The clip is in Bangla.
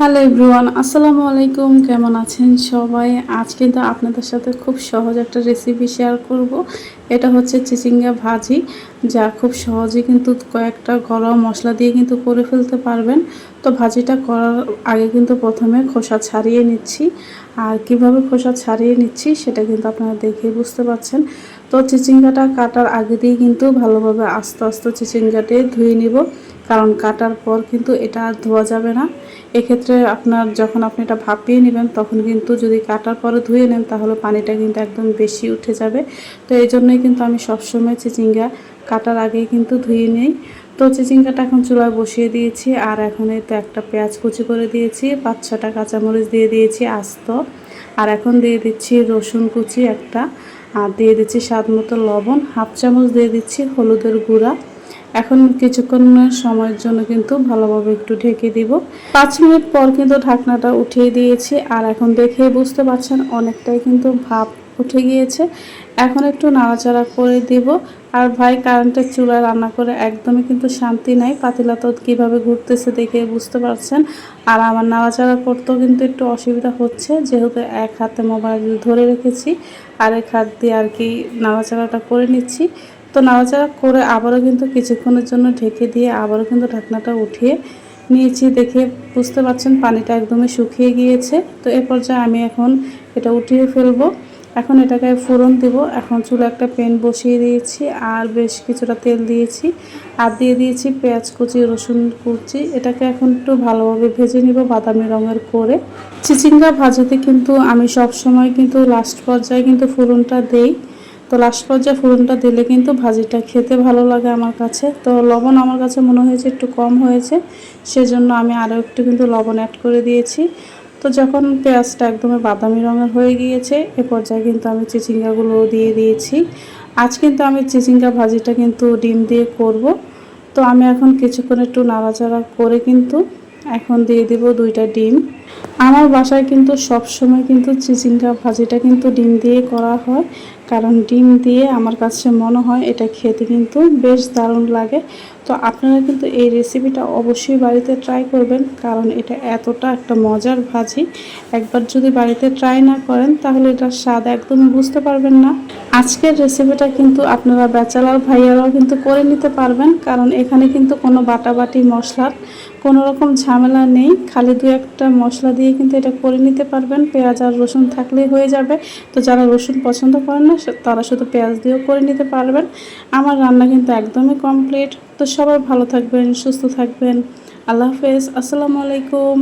হ্যালো এভরিওয়ান, আসসালামু আলাইকুম। কেমন আছেন সবাই? আজ কিন্তু আপনাদের সাথে খুব সহজ একটা রেসিপি শেয়ার করব। এটা হচ্ছে চিচিঙ্গা ভাজি, যা খুব সহজে কিন্তু কয়েকটা গরম মশলা দিয়ে কিন্তু করে ফেলতে পারবেন। তো ভাজিটা করার আগে কিন্তু প্রথমে খোসা ছাড়িয়ে নিচ্ছি। আর কীভাবে খোসা ছাড়িয়ে নিচ্ছি সেটা কিন্তু আপনারা দেখে বুঝতে পারছেন। তো চিচিঙ্গাটা কাটার আগে দিয়ে কিন্তু ভালোভাবে আস্তে আস্তে চিচিঙ্গাটি ধুয়ে নিব। কারণ কাটার পর কিন্তু এটা ধোয়া যাবে না। এক্ষেত্রে আপনার যখন আপনি এটা ভাপিয়ে নেবেন, তখন কিন্তু যদি কাটার পরে ধুয়ে নেন, তাহলে পানিটা কিন্তু একদম বেশি উঠে যাবে। তো এই জন্যই কিন্তু আমি সবসময় চিচিঙ্গা কাটার আগেই কিন্তু ধুয়ে নেই। তো চিচিঙ্গাটা এখন চুলায় বসিয়ে দিয়েছি, আর এখন তো একটা পেঁয়াজ কুচি করে দিয়েছি, পাঁচ ছটা কাঁচামরিচ দিয়ে দিয়েছি আস্ত, আর এখন দিয়ে দিচ্ছি রসুন কুচি একটা, আর দিয়ে দিচ্ছি স্বাদ মতো লবণ, হাফ চামচ দিয়ে দিচ্ছি হলুদের গুঁড়া। এখন কিছুক্ষণ সময়ের জন্য কিন্তু ভালোভাবে একটু ঢেকে দিব। পাঁচ মিনিট পর কিন্তু ঢাকনাটা উঠিয়ে দিয়েছি, আর এখন দেখে বুঝতে পারছেন অনেকটাই কিন্তু ভাপ উঠে গিয়েছে। এখন একটু নাড়াচাড়া করে দিব। আর ভাই কারেন্টের চুলা রান্না করে একদমই কিন্তু শান্তি নাই। পাতিলা তো কীভাবে ঘুরতেছে দেখে বুঝতে পারছেন। আর আমার নাড়াচাড়া করতেও কিন্তু একটু অসুবিধা হচ্ছে। যেহেতু এক হাতে মোবাইল ধরে রেখেছি আরেক হাত দিয়ে আর কি নাড়াচাড়াটা করে নিচ্ছি। তো নাড়াচাড়া করে আবারও কিন্তু কিছুক্ষণের জন্য ঢেকে দিয়ে আবারও কিন্তু ঢাকনাটা উঠিয়ে নিয়েছি দেখে বুঝতে পারছেন পানিটা একদমই শুকিয়ে গিয়েছে। তো এ পর্যায়ে আমি এখন এটা উঠিয়ে ফেলব। এখন এটাকে ফোড়ন দিব। এখন চুলে একটা প্যান বসিয়ে দিয়েছি আর বেশ কিছুটা তেল দিয়েছি। আর দিয়ে দিয়েছি পেঁয়াজ কুচি, রসুন কুচি। এটাকে এখন একটু ভালোভাবে ভেজে নিব বাদামি রঙের করে। চিচিঙ্গা ভাজাতে কিন্তু আমি সব সময় কিন্তু লাস্ট পর্যায়ে কিন্তু ফোড়নটা দেই। তো লাস্ট পর্যায়ে ফোড়নটা দিলে কিন্তু ভাজিটা খেতে ভালো লাগে আমার কাছে। তো লবণ আমার কাছে মনে হয়েছে একটু কম হয়েছে। সেজন্য আমি আরও একটু কিন্তু লবণ অ্যাড করে দিয়েছি। তো যখন পেঁয়াজটা একদমই বাদামি রঙের হয়ে গিয়েছে, এ পর্যায়ে কিন্তু আমি চিচিঙ্গাগুলো দিয়ে দিয়েছি। আজ কিন্তু আমি চিচিঙ্গা ভাজিটা কিন্তু ডিম দিয়ে করব। তো আমি এখন কিছুক্ষণ একটু নাড়াচাড়া করে কিন্তু এখন দিয়ে দিব দুইটা ডিম। আমার বাসায় কিন্তু সব সময় কিন্তু চিচিঙ্গা ভাজিটা কিন্তু ডিম দিয়ে করা হয়। কারণ ডিম দিয়ে আমার কাছে মনে হয় এটা খেতে কিন্তু বেশ দারুণ লাগে। তো আপনারা কিন্তু এই রেসিপিটা অবশ্যই বাড়িতে ট্রাই করবেন, কারণ এটা এতটা একটা মজার ভাজি। একবার যদি বাড়িতে ট্রাই না করেন, তাহলে এটার স্বাদ একদমই বুঝতে পারবেন না। আজকের রেসিপিটা কিন্তু আপনারা ব্যাচেলার ভাইয়ারাও কিন্তু করে নিতে পারবেন, কারণ এখানে কিন্তু কোনো বাটাবাটি মশলার কোনো রকম ঝামেলা নেই। খালি দু একটা মশলা দিয়ে কিন্তু এটা করে নিতে পারবেন। পেঁয়াজ আর রসুন থাকলেই হয়ে যাবে। তো যারা রসুন পছন্দ করেন না তারা শুধু পেঁয়াজ দিয়েও করে নিতে পারবেন। আমার রান্না কিন্তু একদমই কমপ্লিট তো সবাই ভালো থাকবেন, সুস্থ থাকবেন। আল্লাহ হাফেজ। আসসালামু আলাইকুম।